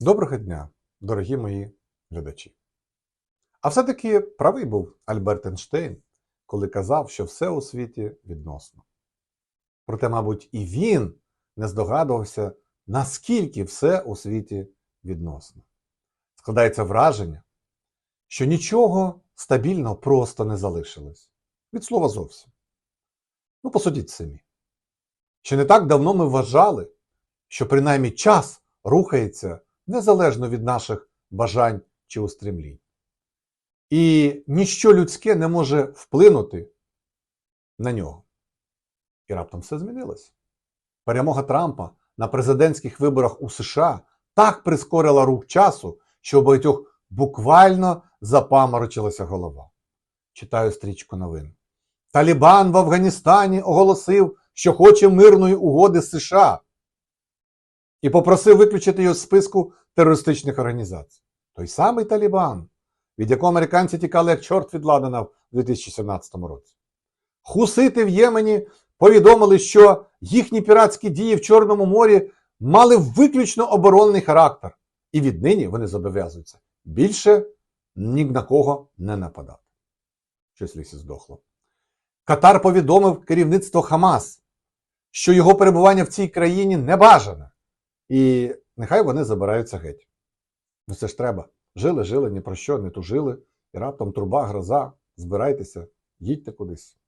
Доброго дня, дорогі мої глядачі. А все-таки правий був Альберт Ейнштейн, коли казав, що все у світі відносно. Проте, мабуть, і він не здогадувався, наскільки все у світі відносно. Складається враження, що нічого стабільного просто не залишилось. Від слова зовсім. Ну, посудіть самі. Ще не так давно ми вважали, що принаймні час рухається незалежно від наших бажань чи устремлінь. І ніщо людське не може вплинути на нього. І раптом все змінилося. Перемога Трампа на президентських виборах у США так прискорила рух часу, що у багатьох буквально запаморочилася голова. Читаю стрічку новин. Талібан в Афганістані оголосив, що хоче мирної угоди з США і попросив виключити його з списку терористичних організацій. Той самий Талібан, від якого американці тікали як чорт від Ладана в 2017 році. Хусити в Ємені повідомили, що їхні піратські дії в Чорному морі мали виключно оборонний характер, і віднині вони зобов'язуються більше ні на кого не нападати. Щось лісі здохло. Катар повідомив керівництво Хамас, що його перебування в цій країні не бажане. І нехай вони забираються геть. Ну це ж треба. Жили, жили, ні про що, не тужили, і раптом труба, гроза, збирайтеся, їдьте кудись.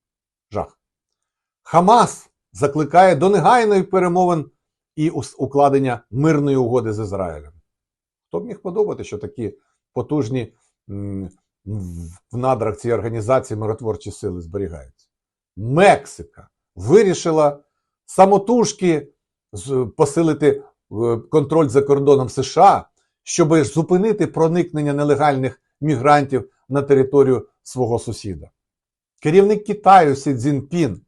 Жах. Хамас закликає до негайної перемовин і укладення мирної угоди з Ізраїлем. Хто б міг подумати, що такі потужні в надрах цієї організації миротворчі сили зберігаються? Мексика вирішила самотужки посилити контроль за кордоном США, щоб зупинити проникнення нелегальних мігрантів на територію свого сусіда. Керівник Китаю Сі Цзіньпін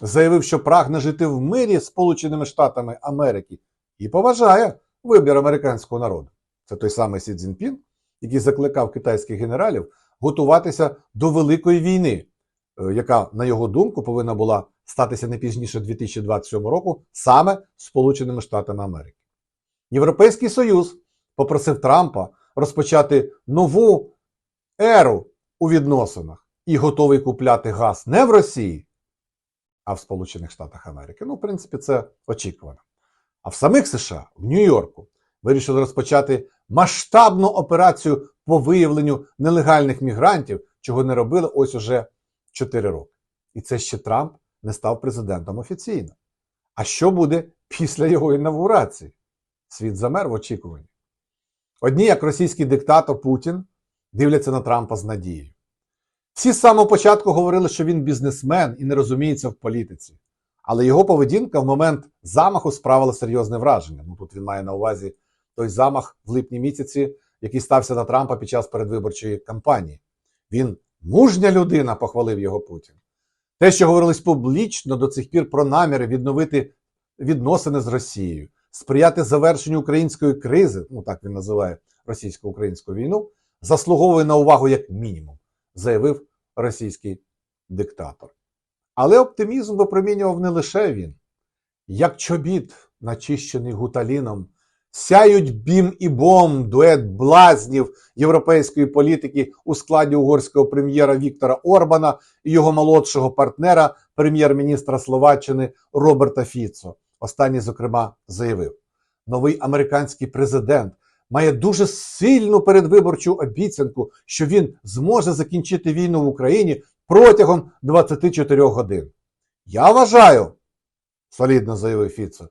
заявив, що прагне жити в мирі з Сполученими Штатами Америки і поважає вибір американського народу. Це той самий Сі Цзіньпін, який закликав китайських генералів готуватися до великої війни, е, яка, на його думку, повинна була статися не пізніше 2027 року саме Сполученими Штатами Америки. Європейський Союз попросив Трампа розпочати нову еру у відносинах і готовий купляти газ не в Росії, а в Сполучених Штатах Америки. Ну, в принципі, це очікувано. А в самих США, в Нью-Йорку, вирішили розпочати масштабну операцію по виявленню нелегальних мігрантів, чого не робили ось уже 4 роки. І це ще Трамп не став президентом офіційно. А що буде після його інавгурації? Світ замер в очікуванні. Одні, як російський диктатор Путін, дивляться на Трампа з надією. Всі з самого початку говорили, що він бізнесмен і не розуміється в політиці. Але його поведінка в момент замаху справила серйозне враження. Ну тут він має на увазі той замах в липні місяці, який стався на Трампа під час передвиборчої кампанії. Він мужня людина, похвалив його Путін. Те, що говорилось публічно до цих пір про наміри відновити відносини з Росією, сприяти завершенню української кризи, ну так він називає російсько-українську війну, заслуговує на увагу як мінімум, заявив російський диктатор. Але оптимізм випромінював не лише він. Як чобіт, начищений гуталіном, сяють бім і бом, дует блазнів європейської політики у складі угорського прем'єра Віктора Орбана і його молодшого партнера, прем'єр-міністра Словаччини Роберта Фіцо. Останній, зокрема, заявив: новий американський президент має дуже сильну передвиборчу обіцянку, що він зможе закінчити війну в Україні протягом 24 годин. Я вважаю, солідно заявив Фіцо,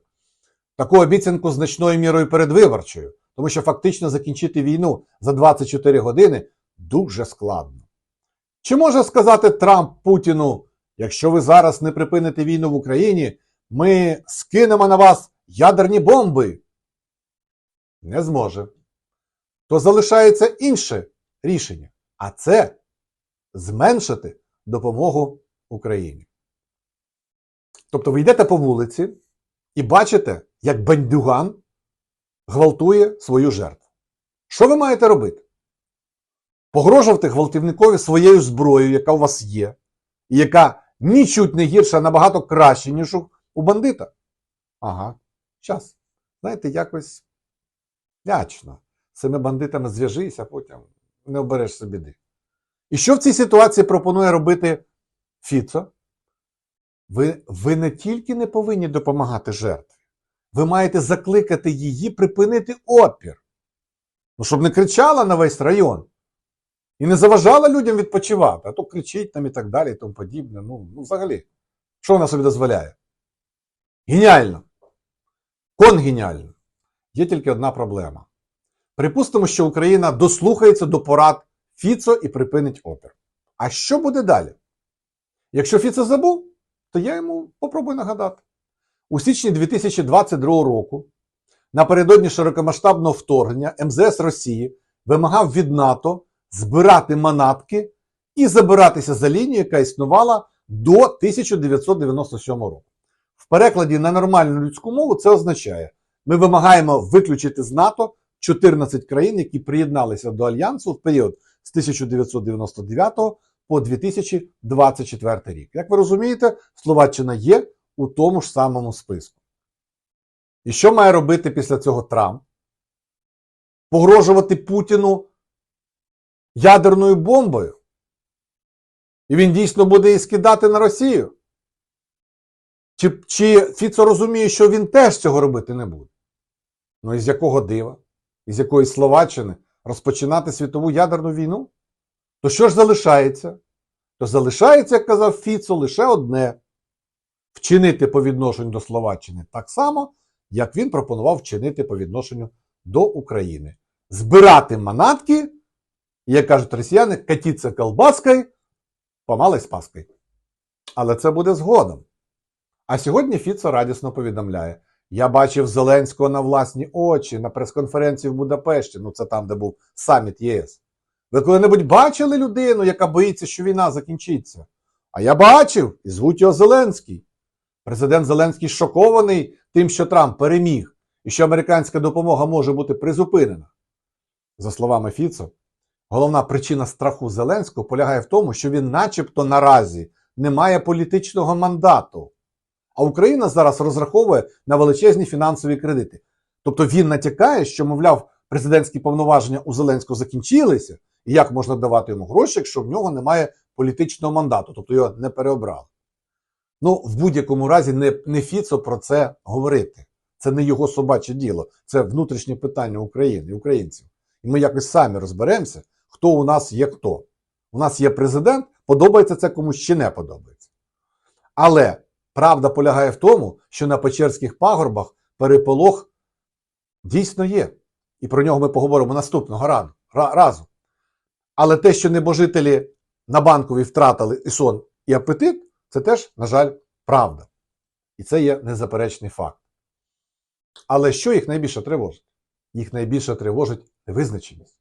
таку обіцянку значною мірою передвиборчою, тому що фактично закінчити війну за 24 години дуже складно. Чи може сказати Трамп Путіну, якщо ви зараз не припините війну в Україні, ми скинемо на вас ядерні бомби? Не зможе. То залишається інше рішення, а це зменшити допомогу Україні. Тобто ви йдете по вулиці і бачите, як бандюган гвалтує свою жертву. Що ви маєте робити? Погрожувати гвалтівникові своєю зброєю, яка у вас є, і яка нічуть не гірша, а набагато краще, ніж у- у бандита. Ага, час. Знаєте, якось Лячно. З цими бандитами зв'яжись, а потім не оберешся біди. І що в цій ситуації пропонує робити Фіцо? Ви, ви не тільки не повинні допомагати жертві, ви маєте закликати її припинити опір. Ну, щоб не кричала на весь район. І не заважала людям відпочивати, а то кричить там і так далі, і тому подібне. Ну, ну взагалі, що вона собі дозволяє? Геніально. Конгеніально. Є тільки одна проблема. Припустимо, що Україна дослухається до порад Фіцо і припинить опір. А що буде далі? Якщо Фіцо забув, то я йому попробую нагадати. У січні 2022 року, напередодні широкомасштабного вторгнення, МЗС Росії вимагав від НАТО збирати манатки і забиратися за лінію, яка існувала до 1997 року. Перекладі на нормальну людську мову це означає, ми вимагаємо виключити з НАТО 14 країн, які приєдналися до Альянсу в період з 1999 по 2024 рік. Як ви розумієте, Словаччина є у тому ж самому списку. І що має робити після цього Трамп? Погрожувати Путіну ядерною бомбою? І він дійсно буде її скидати на Росію? Чи, чи Фіцо розуміє, що він теж цього робити не буде? Ну і з якого дива? Із якої Словаччини розпочинати світову ядерну війну? То що ж залишається? То залишається, як казав Фіцо, лише одне вчинити по відношенню до Словаччини так само, як він пропонував вчинити по відношенню до України. Збирати манатки, і, як кажуть росіяни, катіться колбаскою, помалий з паскою. Але це буде згодом. А сьогодні Фіцо радісно повідомляє: я бачив Зеленського на власні очі на прес-конференції в Будапешті, ну це там, де був саміт ЄС. Ви коли-небудь бачили людину, яка боїться, що війна закінчиться? А я бачив, і звуть його Зеленський. Президент Зеленський шокований тим, що Трамп переміг і що американська допомога може бути призупинена. За словами Фіцо, головна причина страху Зеленського полягає в тому, що він, начебто, наразі не має політичного мандату. А Україна зараз розраховує на величезні фінансові кредити. Тобто він натякає, що, мовляв, президентські повноваження у Зеленського закінчилися, і як можна давати йому гроші, якщо в нього немає політичного мандату, тобто його не переобрали. Ну, в будь-якому разі, не, не Фіцо про це говорити. Це не його собаче діло, це внутрішнє питання України і українців. І ми якось самі розберемося, хто у нас є хто. У нас є президент, подобається це комусь чи не подобається. Але правда полягає в тому, що на Печерських пагорбах переполох дійсно є. І про нього ми поговоримо наступного рану, разу. Але те, що небожителі на банковій втратили і сон, і апетит, це теж, на жаль, правда. І це є незаперечний факт. Але що їх найбільше тривожить? Їх найбільше тривожить невизначеність.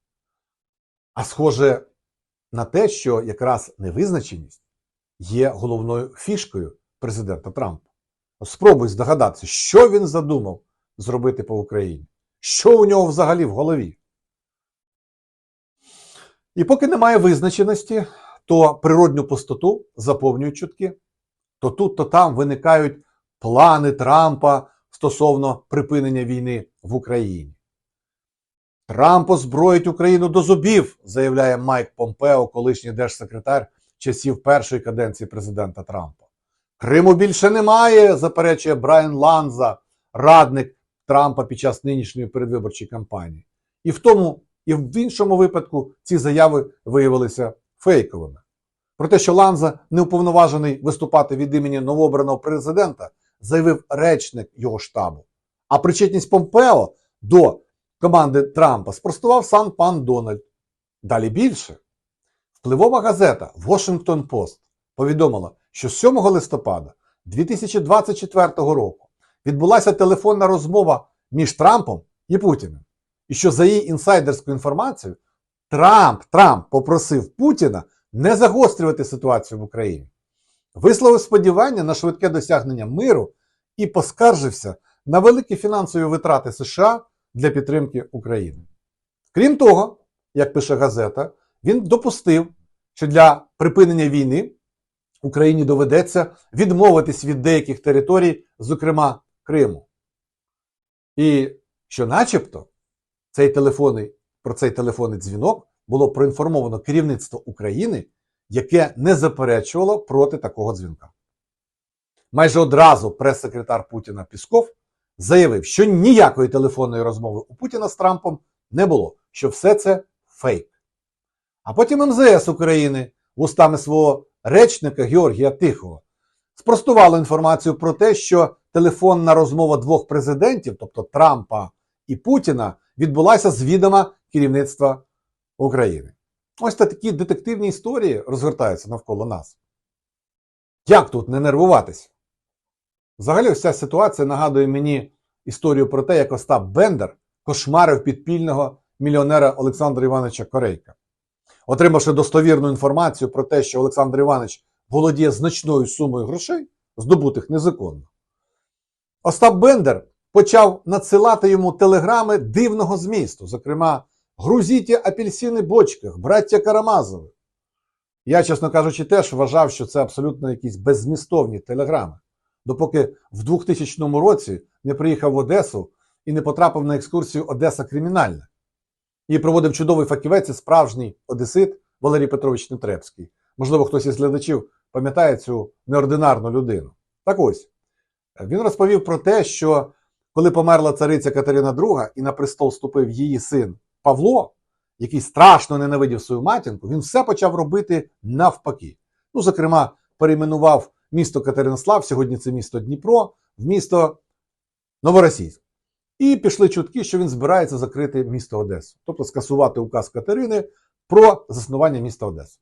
А схоже на те, що якраз невизначеність є головною фішкою президента Трампа. Спробуй здогадатися, що він задумав зробити по Україні. Що у нього взагалі в голові? І поки немає визначеності, то природню пустоту заповнюють чутки. То тут, то там виникають плани Трампа стосовно припинення війни в Україні. Трамп озброїть Україну до зубів, заявляє Майк Помпео, колишній держсекретар часів першої каденції президента Трампа. Криму більше немає, заперечує Брайан Ланза, радник Трампа під час нинішньої передвиборчої кампанії. І в тому, і в іншому випадку ці заяви виявилися фейковими. Про те, що Ланза не уповноважений виступати від імені новообраного президента, заявив речник його штабу. А причетність Помпео до команди Трампа спростував сам пан Дональд. Далі більше. Впливова газета Washington Post повідомила, що 7 листопада 2024 року відбулася телефонна розмова між Трампом і Путіним. І що за її інсайдерською інформацією, Трамп, Трамп попросив Путіна не загострювати ситуацію в Україні, висловив сподівання на швидке досягнення миру і поскаржився на великі фінансові витрати США для підтримки України. Крім того, як пише газета, він допустив, що для припинення війни Україні доведеться відмовитись від деяких територій, зокрема Криму. І що, начебто, цей телефонний, про цей телефонний дзвінок було проінформовано керівництво України, яке не заперечувало проти такого дзвінка. Майже одразу прес-секретар Путіна Пісков заявив, що ніякої телефонної розмови у Путіна з Трампом не було, що все це фейк. А потім МЗС України вустами свого речника Георгія Тихого спростувало інформацію про те, що телефонна розмова двох президентів, тобто Трампа і Путіна, відбулася з відома керівництва України. Ось та такі детективні історії розгортаються навколо нас. Як тут не нервуватися? Взагалі, ця ситуація нагадує мені історію про те, як Остап Бендер кошмарив підпільного мільйонера Олександра Івановича Корейка. Отримавши достовірну інформацію про те, що Олександр Іванович володіє значною сумою грошей, здобутих незаконно, Остап Бендер почав надсилати йому телеграми дивного змісту, зокрема, грузіть апельсини бочках, браття Карамазови. Я, чесно кажучи, теж вважав, що це абсолютно якісь беззмістовні телеграми, допоки в 2000 році не приїхав в Одесу і не потрапив на екскурсію Одеса кримінальна. Її проводив чудовий фахівець і справжній одесит Валерій Петрович Нетребський. Можливо, хтось із глядачів пам'ятає цю неординарну людину. Так ось, він розповів про те, що коли померла цариця Катерина II і на престол ступив її син Павло, який страшно ненавидів свою матінку, він все почав робити навпаки. Ну, зокрема, перейменував місто Катеринослав, сьогодні це місто Дніпро, в місто Новоросійськ. І пішли чутки, що він збирається закрити місто Одесу, тобто скасувати указ Катерини про заснування міста Одеси.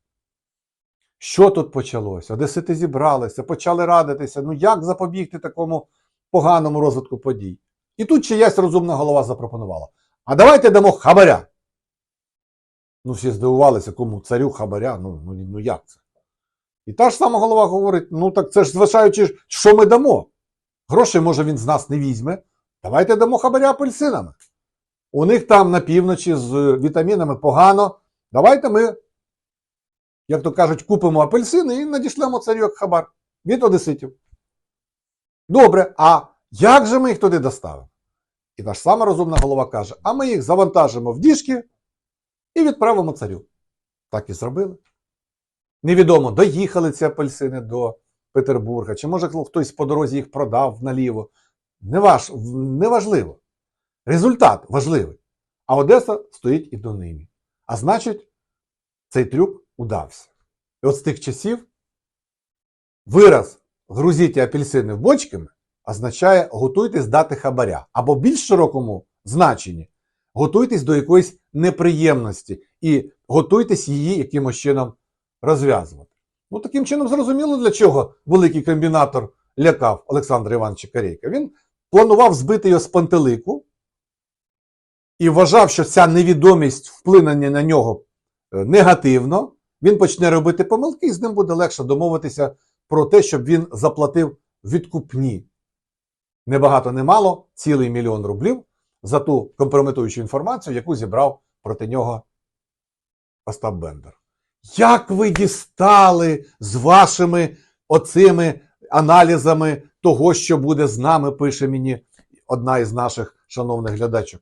Що тут почалося? Одесити зібралися, почали радитися. Ну як запобігти такому поганому розвитку подій? І тут чиясь розумна голова запропонувала: а давайте дамо хабаря. Ну, всі здивувалися, кому царю хабаря. Ну, ну, ну як це? І та ж сама голова говорить: ну так це ж зважаючи, що ми дамо. Грошей, може, він з нас не візьме. Давайте дамо хабаря апельсинами. У них там на півночі з вітамінами погано. Давайте ми, як то кажуть, купимо апельсини і надішлемо царю як хабар від одеситів. Добре, а як же ми їх туди доставимо? І ж сама розумна голова каже: а ми їх завантажимо в діжки і відправимо царю. Так і зробили. Невідомо, доїхали ці апельсини до Петербурга, чи може хтось по дорозі їх продав наліво. Неваж, неважливо. Результат важливий. А Одеса стоїть і до нині. А значить, цей трюк удався. І от з тих часів вираз грузіть апельсини в бочками означає готуйтесь дати хабаря. Або більш широкому значенні готуйтесь до якоїсь неприємності і готуйтесь її якимось чином розв'язувати. Ну, таким чином, зрозуміло, для чого великий комбінатор лякав Олександра Івановича Корейка. Він планував збити його з пантелику і вважав, що ця невідомість вплине на нього е, негативно. Він почне робити помилки, і з ним буде легше домовитися про те, щоб він заплатив відкупні. Небагато не мало, цілий мільйон рублів за ту компрометуючу інформацію, яку зібрав проти нього Остап Бендер. Як ви дістали з вашими оцими аналізами того, що буде з нами, пише мені одна із наших шановних глядачок.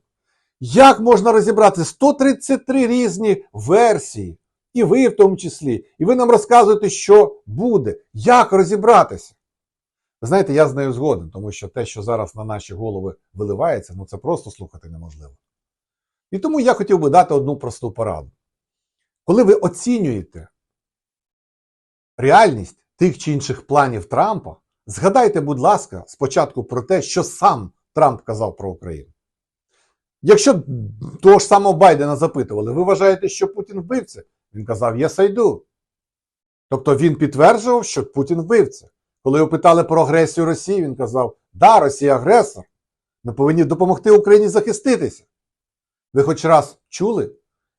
Як можна розібрати 133 різні версії, і ви в тому числі, і ви нам розказуєте, що буде, як розібратися? Ви знаєте, я з нею згоден, тому що те, що зараз на наші голови виливається, ну це просто слухати неможливо. І тому я хотів би дати одну просту пораду. Коли ви оцінюєте реальність тих чи інших планів Трампа, згадайте, будь ласка, спочатку про те, що сам Трамп казав про Україну. Якщо того ж самого Байдена запитували, ви вважаєте, що Путін вбивця? Він казав «Yes, I do». Тобто він підтверджував, що Путін вбивця. Коли його питали про агресію Росії, він казав, да, Росія агресор. Ми повинні допомогти Україні захиститися. Ви хоч раз чули,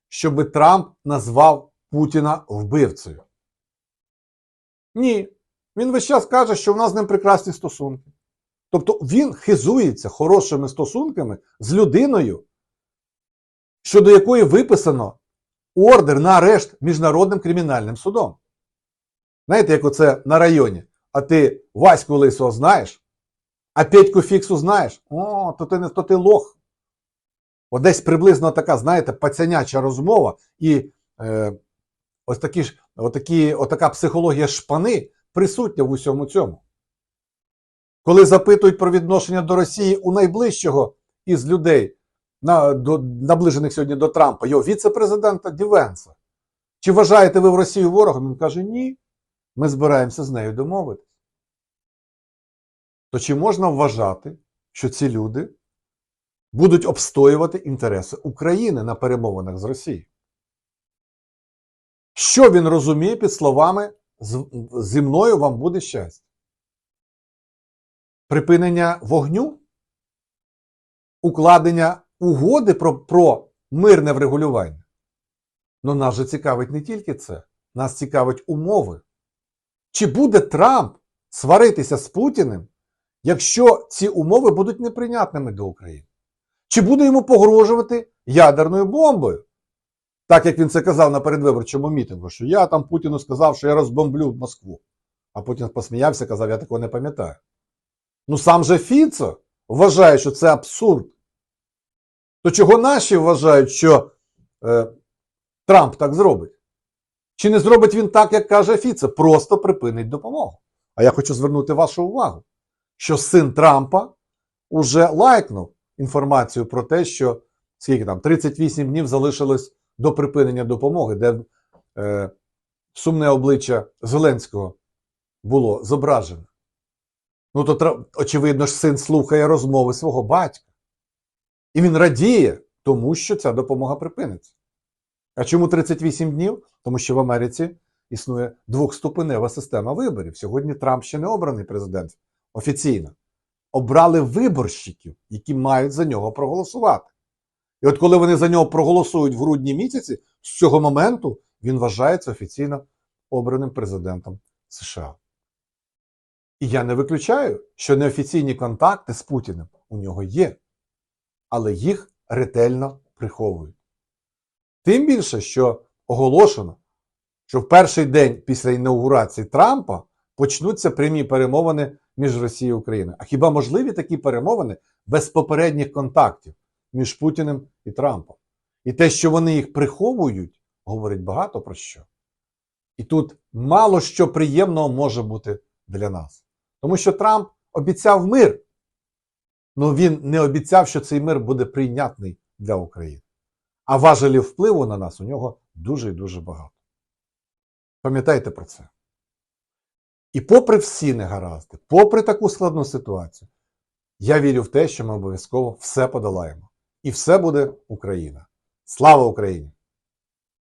щоб Трамп назвав Путіна вбивцею? Ні. Він весь час каже, що в нас з ним прекрасні стосунки. Тобто він хизується хорошими стосунками з людиною, щодо якої виписано ордер на арешт Міжнародним кримінальним судом. Знаєте, як оце на районі? А ти Ваську Лисого знаєш, а Петьку Фіксу знаєш? О, то ти не то ти лох. От десь приблизно така, знаєте, пацяняча розмова і е, ось такі ж, отакі, отака психологія шпани присутня в усьому цьому. Коли запитують про відношення до Росії у найближчого із людей, на, до, наближених сьогодні до Трампа, його віце-президента Дівенса, чи вважаєте ви в Росію ворогом? Він каже, ні, ми збираємося з нею домовитись. То чи можна вважати, що ці люди будуть обстоювати інтереси України на перемовинах з Росією? Що він розуміє під словами зі мною вам буде щастя? Припинення вогню? Укладення угоди про, про мирне врегулювання? Ну нас же цікавить не тільки це, нас цікавить умови. Чи буде Трамп сваритися з Путіним, якщо ці умови будуть неприйнятними для України? Чи буде йому погрожувати ядерною бомбою? Так як він це казав на передвиборчому мітингу, що я там Путіну сказав, що я розбомблю Москву. А Путін посміявся, казав, я такого не пам'ятаю. Ну сам же Фіцо вважає, що це абсурд. То чого наші вважають, що е, Трамп так зробить? Чи не зробить він так, як каже Фіце, просто припинить допомогу? А я хочу звернути вашу увагу, що син Трампа уже лайкнув інформацію про те, що скільки там 38 днів залишилось до припинення допомоги, де е, сумне обличчя Зеленського було зображене. Ну то очевидно ж син слухає розмови свого батька. І він радіє, тому що ця допомога припиниться. А чому 38 днів? Тому що в Америці існує двохступенева система виборів. Сьогодні Трамп ще не обраний президент офіційно. Обрали виборщиків, які мають за нього проголосувати. І от коли вони за нього проголосують в грудні місяці, з цього моменту він вважається офіційно обраним президентом США. І я не виключаю, що неофіційні контакти з Путіним у нього є, але їх ретельно приховують. Тим більше, що оголошено, що в перший день після інаугурації Трампа почнуться прямі перемовини між Росією і Україною. А хіба можливі такі перемовини без попередніх контактів між Путіним і Трампом? І те, що вони їх приховують, говорить багато про що. І тут мало що приємного може бути для нас. Тому що Трамп обіцяв мир, але він не обіцяв, що цей мир буде прийнятний для України. А важелів впливу на нас у нього дуже і дуже багато. Пам'ятайте про це. І попри всі негаразди, попри таку складну ситуацію, я вірю в те, що ми обов'язково все подолаємо. І все буде Україна. Слава Україні!